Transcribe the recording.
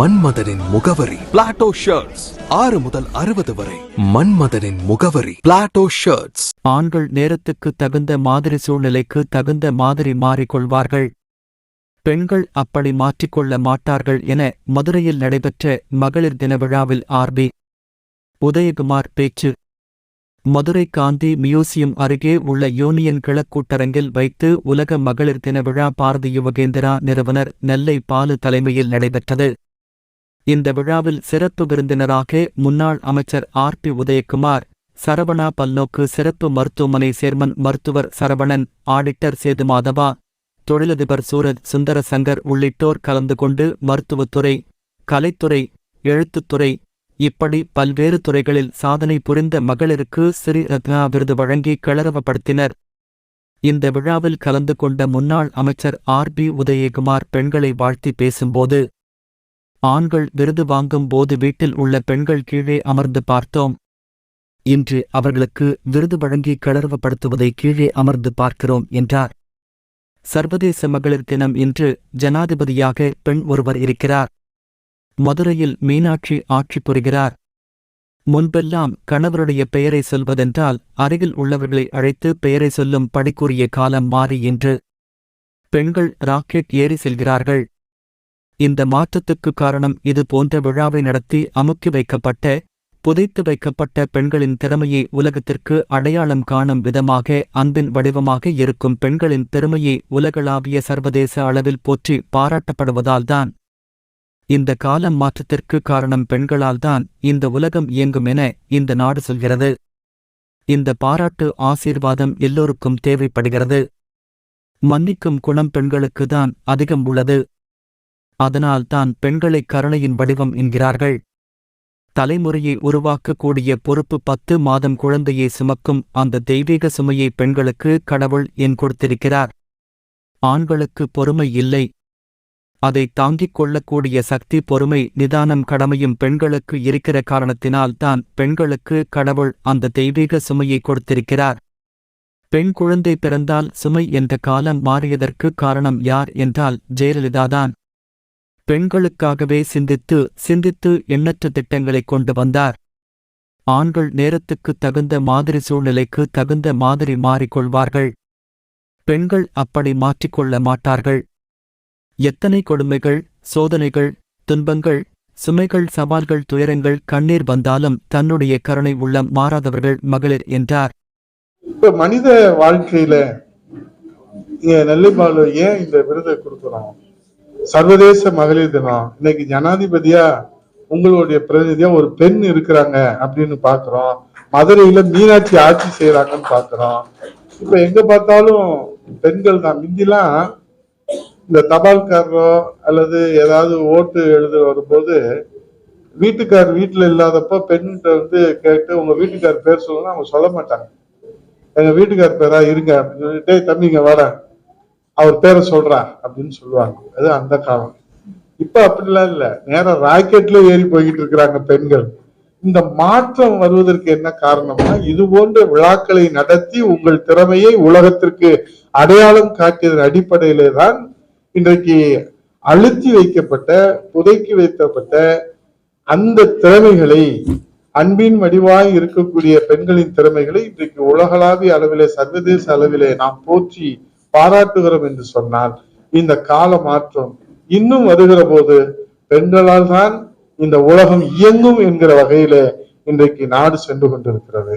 மன்மதனின் முகவரி. Plato shirts ஆறு முதல் அறுபது வரை. மன்மதனின் முகவரி. பிளாட்டோ ஷர்ட்ஸ் ஆண்கள் நேரத்துக்கு தகுந்த மாதிரி சூழ்நிலைக்கு தகுந்த மாதிரி மாறிக்கொள்வார்கள். பெண்கள் அப்படி மாற்றிக்கொள்ள மாட்டார்கள் என மதுரையில் நடைபெற்ற மகளிர் தின விழாவில் ஆர்பி. உதயகுமார் பேச்சு. மதுரை காந்தி மியூசியம் அருகே உள்ள யூனியன் கிழக்கூட்டரங்கில் வைத்து உலக மகளிர் தின விழா பாரதி யுவகேந்திரா நிறுவனர் நெல்லை பாலு தலைமையில் நடைபெற்றது. இந்த விழாவில் சிறப்பு விருந்தினராக முன்னாள் அமைச்சர் ஆர் பி உதயகுமார் சரவணா பல்நோக்கு சிறப்பு மருத்துவமனை சேர்மன் மருத்துவர் சரவணன் ஆடிட்டர் சேது மாதவா தொழிலதிபர் சூரஜ் சுந்தர சங்கர் உள்ளிட்டோர் கலந்து கொண்டு மருத்துவத்துறை கலைத்துறை எழுத்துத்துறை இப்படி பல்வேறு துறைகளில் சாதனை புரிந்த மகளிருக்கு ஸ்ரீ ரத்னா விருது வழங்கி கிளறவப்படுத்தினர் இந்த விழாவில் கலந்து கொண்ட முன்னாள் அமைச்சர் ஆர் பி உதயகுமார் பெண்களை வாழ்த்தி பேசும்போது ஆண்கள் விருது வாங்கும் போது வீட்டில் உள்ள பெண்கள் கீழே அமர்ந்து பார்த்தோம். இன்று அவர்களுக்கு விருது வழங்கி கிளறவப்படுத்துவதை கீழே அமர்ந்து பார்க்கிறோம் என்றார். சர்வதேச மகளிர் தினம் இன்று ஜனாதிபதியாக பெண் ஒருவர் இருக்கிறார். மதுரையில் மீனாட்சி ஆட்சி புரிகிறார். முன்பெல்லாம் கணவருடைய பெயரை சொல்வதென்றால் அருகில் உள்ளவர்களை அழைத்து பெயரை சொல்லும் படிக்குரிய காலம் மாறி என்று பெண்கள் ராக்கெட் ஏறி செல்கிறார்கள். இந்த மாற்றத்துக்கு காரணம் இது போன்ற விழாவை நடத்தி அமுக்கி வைக்கப்பட்ட புதைத்து வைக்கப்பட்ட பெண்களின் திறமையை உலகத்திற்கு அடையாளம் காணும் விதமாக அன்பின் வடிவமாக இருக்கும் பெண்களின் திறமையை உலகளாவிய சர்வதேச அளவில் போற்றி பாராட்டப்படுவதால்தான். இந்த காலம் மாற்றத்திற்கு காரணம் பெண்களால்தான் இந்த உலகம் இயங்கும் என இந்த நாடு சொல்கிறது. இந்த பாராட்டு ஆசீர்வாதம் எல்லோருக்கும் தேவைப்படுகிறது. மன்னிக்கும் குணம் பெண்களுக்குதான் அதிகம் உள்ளது. அதனால் தான் பெண்களை கருணையின் வடிவம் என்கிறார்கள். தலைமுறையை உருவாக்கக்கூடிய பொறுப்பு பத்து மாதம் குழந்தையை சுமக்கும் அந்த தெய்வீக சுமையை பெண்களுக்கு கடவுள் என் கொடுத்திருக்கிறார். ஆண்களுக்கு பொறுமை இல்லை. அதை தாங்கிக் கொள்ளக்கூடிய சக்தி பொறுமை நிதானம் கடமையும் பெண்களுக்கு இருக்கிற காரணத்தினால் தான் பெண்களுக்கு கடவுள் அந்த தெய்வீக சுமையை கொடுத்திருக்கிறார். பெண் குழந்தை பிறந்தால் சுமை என்ற காலம் மாறியதற்கு காரணம் யார் என்றால் ஜெயலலிதாதான். பெண்களுக்காகவே சிந்தித்து சிந்தித்து எண்ணற்ற திட்டங்களை கொண்டு வந்தார். ஆண்கள் நேரத்துக்கு தகுந்த மாதிரி சூழ்நிலைக்கு தகுந்த மாதிரி மாறிக்கொள்வார்கள். பெண்கள் அப்படி மாற்றிக்கொள்ள மாட்டார்கள். எத்தனை கொடுமைகள் சோதனைகள் துன்பங்கள் சுமைகள் சவால்கள் துயரங்கள் கண்ணீர் வந்தாலும் தன்னுடைய கருணை உள்ளம் மாறாதவர்கள் மகளிர் என்றார். இப்ப மனித வாழ்க்கையில இங்க ஏன் இந்த விருதை கொடுக்குறோம் சர்வதேச மகளிர் தினம். இன்னைக்கு ஜனாதிபதியா உங்களுடைய பிரதிநிதியா ஒரு பெண் இருக்கிறாங்க அப்படின்னு பாக்குறோம். மதுரையில மீனாட்சி ஆட்சி செய்யறாங்கன்னு பாக்குறோம். இப்ப எங்க பார்த்தாலும் பெண்கள் தான். முந்திலாம் இந்த தபால்காரரோ அல்லது ஏதாவது ஓட்டு எழுத வரும்போது வீட்டுக்கார் வீட்டுல இல்லாதப்போ பெண்கிட்ட வந்து கேட்டு உங்க வீட்டுக்கார் பேர் சொல்லணும்னா அவங்க சொல்ல மாட்டாங்க. எங்க வீட்டுக்கார் பேரா இருங்க அப்படின்னு சொல்லிட்டு தம்பிங்க வரேன் அவர் பேரை சொல்றா அப்படின்னு சொல்லுவாங்க. அது அந்த காலம். இப்ப அப்படிலாம் இல்ல. நேரா ராக்கெட்ல ஏறி போய்கிட்டு இருக்கிறாங்க பெண்கள். இந்த மாற்றம் வருவதற்கு என்ன காரணம்னா இது போன்ற விழாக்களை நடத்தி உங்கள் திறமையை உலகத்திற்கு அடையாளம் காட்டியதன் அடிப்படையிலே தான் இன்றைக்கு அழுத்தி வைக்கப்பட்ட புதைக்கி வைக்கப்பட்ட அந்த திறமைகளை அன்பின் வடிவாய் இருக்கக்கூடிய பெண்களின் திறமைகளை இன்றைக்கு உலகளாவிய அளவிலே சர்வதேச அளவிலே நாம் போற்றி பாராட்டுகிறோம் என்று சொன்னால் இந்த கால மாற்றம் இன்னும் வருகிற போது பெண்களால் தான் இந்த உலகம் இயங்கும் என்கிற வகையில இன்றைக்கு நாடு சென்று கொண்டிருக்கிறது